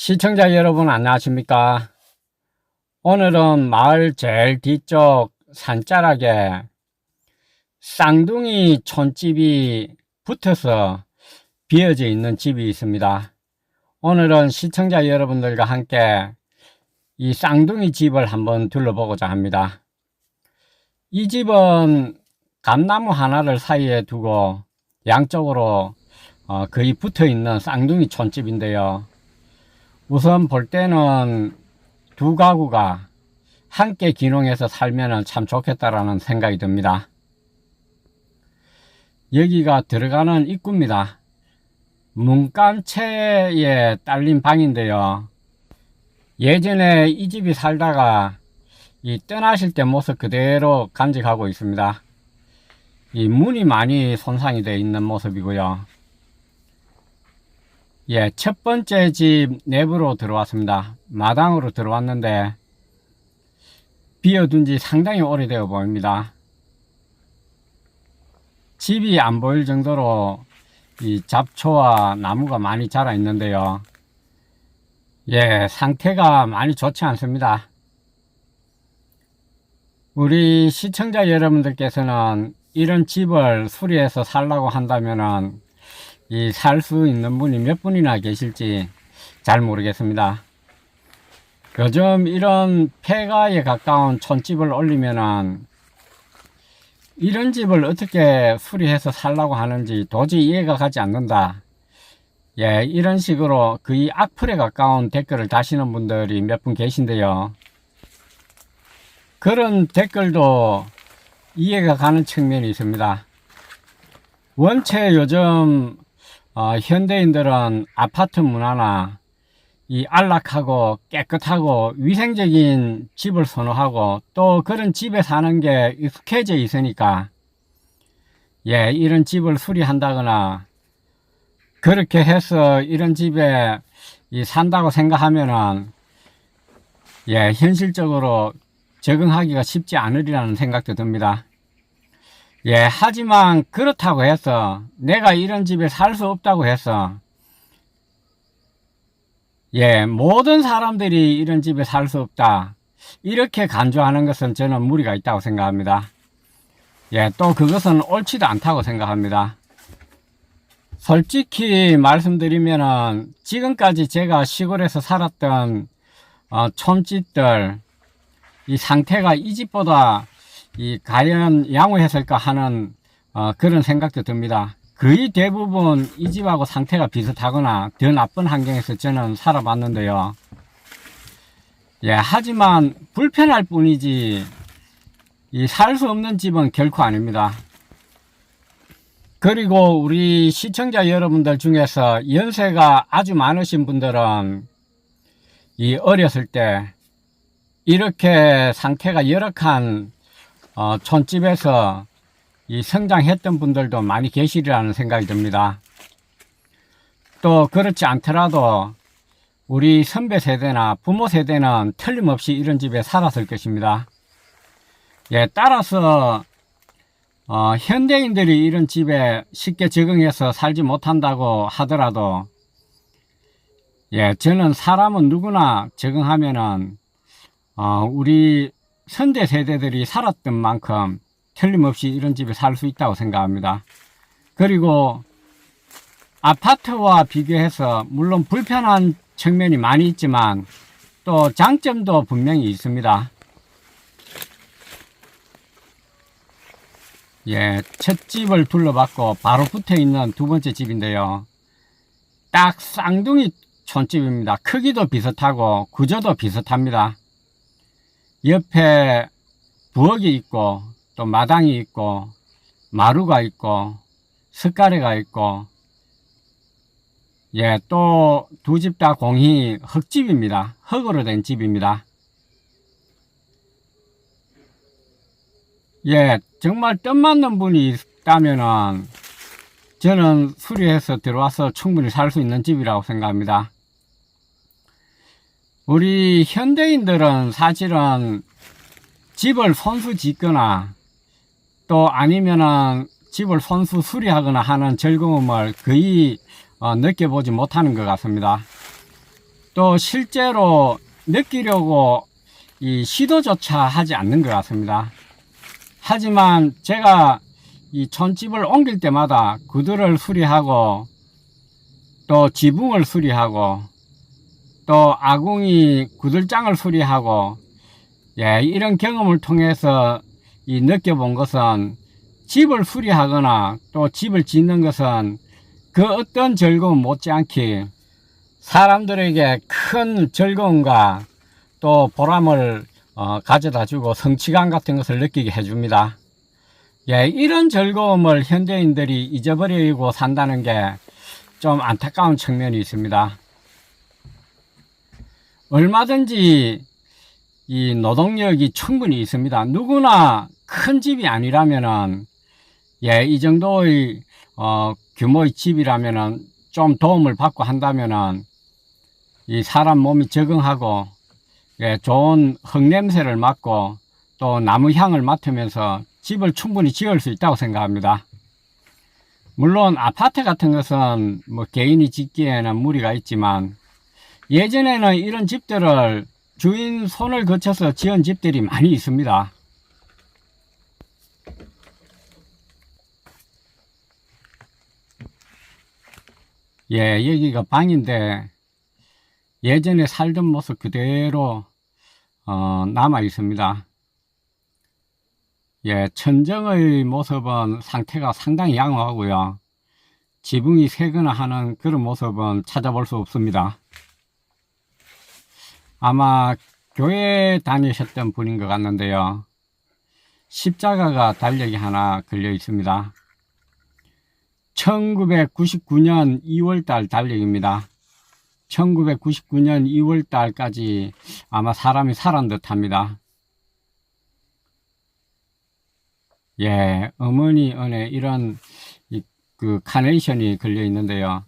시청자 여러분 안녕하십니까? 오늘은 마을 제일 뒤쪽 산자락에 쌍둥이 촌집이 붙어서 비어져 있는 집이 있습니다. 오늘은 시청자 여러분들과 함께 이 쌍둥이 집을 한번 둘러보고자 합니다. 이 집은 감나무 하나를 사이에 두고 양쪽으로 어, 거의 붙어 있는 쌍둥이 촌집인데요. 우선 볼 때는 두 가구가 함께 기농해서 살면 참 좋겠다라는 생각이 듭니다. 여기가 들어가는 입구입니다. 문간체에 딸린 방인데요. 예전에 이 집이 살다가 이 떠나실 때 모습 그대로 간직하고 있습니다. 이 문이 많이 손상이 되어 있는 모습이고요. 예, 첫 번째 집 내부로 들어왔습니다. 마당으로 들어왔는데 비어둔 지 상당히 오래되어 보입니다. 집이 안 보일 정도로 이 잡초와 나무가 많이 자라 있는데요. 예, 상태가 많이 좋지 않습니다. 우리 시청자 여러분들께서는 이런 집을 수리해서 살라고 한다면은 이 살 수 있는 분이 몇 분이나 계실지 잘 모르겠습니다. 요즘 이런 폐가에 가까운 촌집을 올리면은 이런 집을 어떻게 수리해서 살라고 하는지 도저히 이해가 가지 않는다. 예, 이런 식으로 거의 악플에 가까운 댓글을 다시는 분들이 몇 분 계신데요. 그런 댓글도 이해가 가는 측면이 있습니다. 원체 요즘 어, 현대인들은 아파트 문화나 이 안락하고 깨끗하고 위생적인 집을 선호하고 또 그런 집에 사는 게 익숙해져 있으니까 예, 이런 집을 수리한다거나 그렇게 해서 이런 집에 이 산다고 생각하면은 예, 현실적으로 적응하기가 쉽지 않으리라는 생각도 듭니다. 예, 하지만 그렇다고 해서 내가 이런 집에 살 수 없다고 해서 예, 모든 사람들이 이런 집에 살 수 없다. 이렇게 간주하는 것은 저는 무리가 있다고 생각합니다. 예, 또 그것은 옳지도 않다고 생각합니다. 솔직히 말씀드리면은 지금까지 제가 시골에서 살았던 어, 촌집들 이 상태가 이 집보다 이 과연 양호했을까 하는 어, 그런 생각도 듭니다. 거의 대부분 이 집하고 상태가 비슷하거나 더 나쁜 환경에서 저는 살아봤는데요. 예, 하지만 불편할 뿐이지 이 살 수 없는 집은 결코 아닙니다. 그리고 우리 시청자 여러분들 중에서 연세가 아주 많으신 분들은 이 어렸을 때 이렇게 상태가 열악한 어, 촌집에서 이 성장했던 분들도 많이 계시리라는 생각이 듭니다. 또 그렇지 않더라도 우리 선배 세대나 부모 세대는 틀림없이 이런 집에 살았을 것입니다. 예, 따라서 어, 현대인들이 이런 집에 쉽게 적응해서 살지 못한다고 하더라도 예, 저는 사람은 누구나 적응하면은 어, 우리 선대 세대들이 살았던 만큼 틀림없이 이런 집에 살 수 있다고 생각합니다. 그리고 아파트와 비교해서 물론 불편한 측면이 많이 있지만 또 장점도 분명히 있습니다. 예, 첫 집을 둘러봤고 바로 붙어 있는 두 번째 집인데요. 딱 쌍둥이 촌집입니다. 크기도 비슷하고 구조도 비슷합니다. 옆에 부엌이 있고 또 마당이 있고 마루가 있고 석가래가 있고 예, 또 두 집 다 공이 흙집입니다. 흙으로 된 집입니다. 예, 정말 뜻맞는 분이 있다면은 저는 수리해서 들어와서 충분히 살 수 있는 집이라고 생각합니다. 우리 현대인들은 사실은 집을 손수 짓거나 또 아니면은 집을 손수 수리하거나 하는 즐거움을 거의 어, 느껴보지 못하는 것 같습니다. 또 실제로 느끼려고 이 시도조차 하지 않는 것 같습니다. 하지만 제가 이 촌집을 옮길 때마다 구두를 수리하고 또 지붕을 수리하고 또 아궁이 구들장을 수리하고 예, 이런 경험을 통해서 이 느껴본 것은 집을 수리하거나 또 집을 짓는 것은 그 어떤 즐거움 못지않게 사람들에게 큰 즐거움과 또 보람을 어, 가져다 주고 성취감 같은 것을 느끼게 해줍니다. 예, 이런 즐거움을 현대인들이 잊어버리고 산다는 게 좀 안타까운 측면이 있습니다. 얼마든지 이 노동력이 충분히 있습니다. 누구나 큰 집이 아니라면은 예, 이 정도의 어, 규모의 집이라면은 좀 도움을 받고 한다면은 이 사람 몸이 적응하고 예, 좋은 흙냄새를 맡고 또 나무 향을 맡으면서 집을 충분히 지을 수 있다고 생각합니다. 물론 아파트 같은 것은 뭐 개인이 짓기에는 무리가 있지만 예전에는 이런 집들을 주인 손을 거쳐서 지은 집들이 많이 있습니다. 예, 여기가 방인데 예전에 살던 모습 그대로 어, 남아 있습니다. 예, 천정의 모습은 상태가 상당히 양호하고요. 지붕이 새거나 하는 그런 모습은 찾아볼 수 없습니다. 아마 교회 다니셨던 분인 것 같는데요. 십자가가 달력이 하나 걸려 있습니다. 1999년 2월달 달력입니다. 1999년 2월달까지 아마 사람이 살은 듯 합니다. 예, 어머니 은에 이런 이- 그 카네이션이 걸려 있는데요.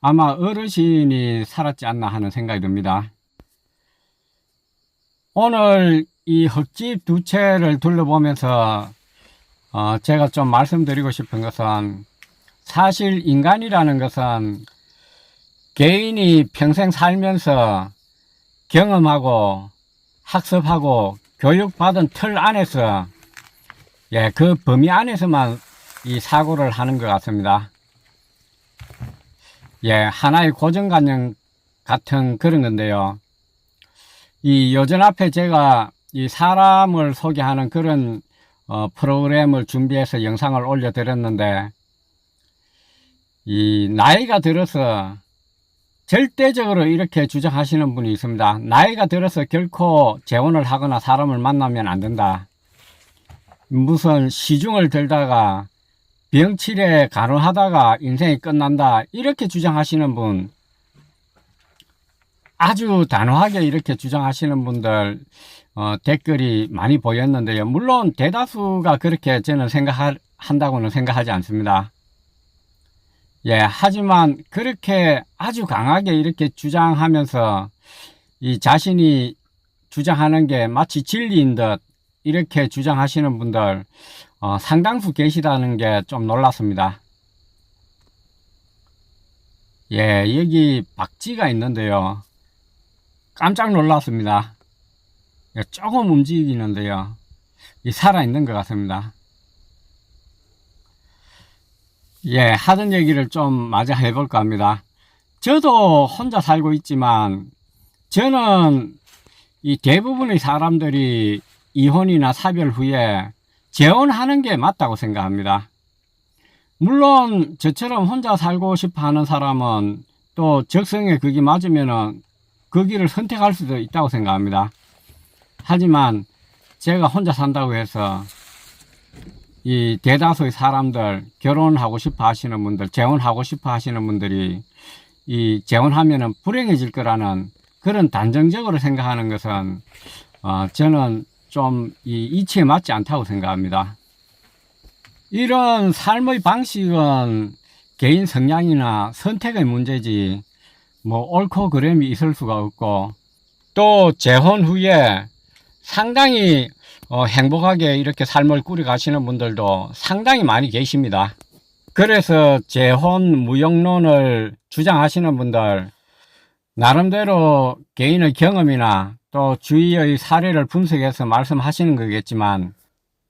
아마 어르신이 살았지 않나 하는 생각이 듭니다. 오늘 이 흙집 두 채를 둘러보면서 어, 제가 좀 말씀드리고 싶은 것은 사실 인간이라는 것은 개인이 평생 살면서 경험하고 학습하고 교육받은 틀 안에서 예, 그 범위 안에서만 이 사고를 하는 것 같습니다. 예, 하나의 고정관념 같은 그런 건데요. 이 요전 앞에 제가 이 사람을 소개하는 그런 어, 프로그램을 준비해서 영상을 올려드렸는데, 이 나이가 들어서 절대적으로 이렇게 주장하시는 분이 있습니다. 나이가 들어서 결코 재혼을 하거나 사람을 만나면 안 된다. 무슨 시중을 들다가 병치레 간호하다가 인생이 끝난다. 이렇게 주장하시는 분, 아주 단호하게 이렇게 주장하시는 분들 어, 댓글이 많이 보였는데요. 물론 대다수가 그렇게 저는 생각한다고는 생각하지 않습니다. 예, 하지만 그렇게 아주 강하게 이렇게 주장하면서 이 자신이 주장하는 게 마치 진리인 듯 이렇게 주장하시는 분들 어, 상당수 계시다는 게 좀 놀랐습니다. 예, 여기 박쥐가 있는데요. 깜짝 놀랐습니다. 예, 조금 움직이는데요. 이 살아있는 것 같습니다. 예, 하던 얘기를 좀 마저 해볼까 합니다. 저도 혼자 살고 있지만, 저는 이 대부분의 사람들이 이혼이나 사별 후에 재혼하는 게 맞다고 생각합니다. 물론 저처럼 혼자 살고 싶어 하는 사람은 또 적성에 그게 맞으면은 그 길을 선택할 수도 있다고 생각합니다. 하지만 제가 혼자 산다고 해서 이 대다수의 사람들 결혼하고 싶어 하시는 분들 재혼하고 싶어 하시는 분들이 이 재혼하면은 불행해질 거라는 그런 단정적으로 생각하는 것은 어, 저는 좀 이 이치에 맞지 않다고 생각합니다. 이런 삶의 방식은 개인 성향이나 선택의 문제지 뭐 옳고 그름이 있을 수가 없고 또 재혼 후에 상당히 어, 행복하게 이렇게 삶을 꾸려 가시는 분들도 상당히 많이 계십니다. 그래서 재혼 무용론을 주장하시는 분들 나름대로 개인의 경험이나 또 주위의 사례를 분석해서 말씀하시는 거겠지만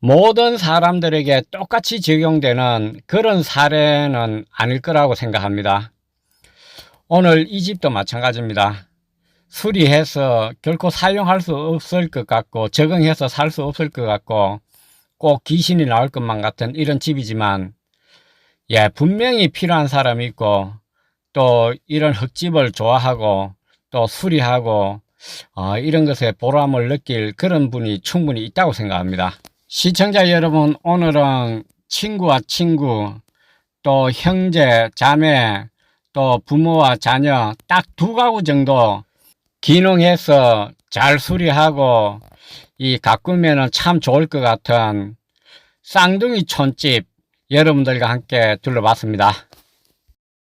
모든 사람들에게 똑같이 적용되는 그런 사례는 아닐 거라고 생각합니다. 오늘 이 집도 마찬가지입니다. 수리해서 결코 사용할 수 없을 것 같고 적응해서 살 수 없을 것 같고 꼭 귀신이 나올 것만 같은 이런 집이지만 예 분명히 필요한 사람이 있고 또 이런 흙집을 좋아하고 또 수리하고 어, 이런 것에 보람을 느낄 그런 분이 충분히 있다고 생각합니다. 시청자 여러분 오늘은 친구와 친구 또 형제 자매 또 부모와 자녀 딱 두 가구 정도 기능해서 잘 수리하고 이 가꾸면은 참 좋을 것 같은 쌍둥이 촌집 여러분들과 함께 둘러봤습니다.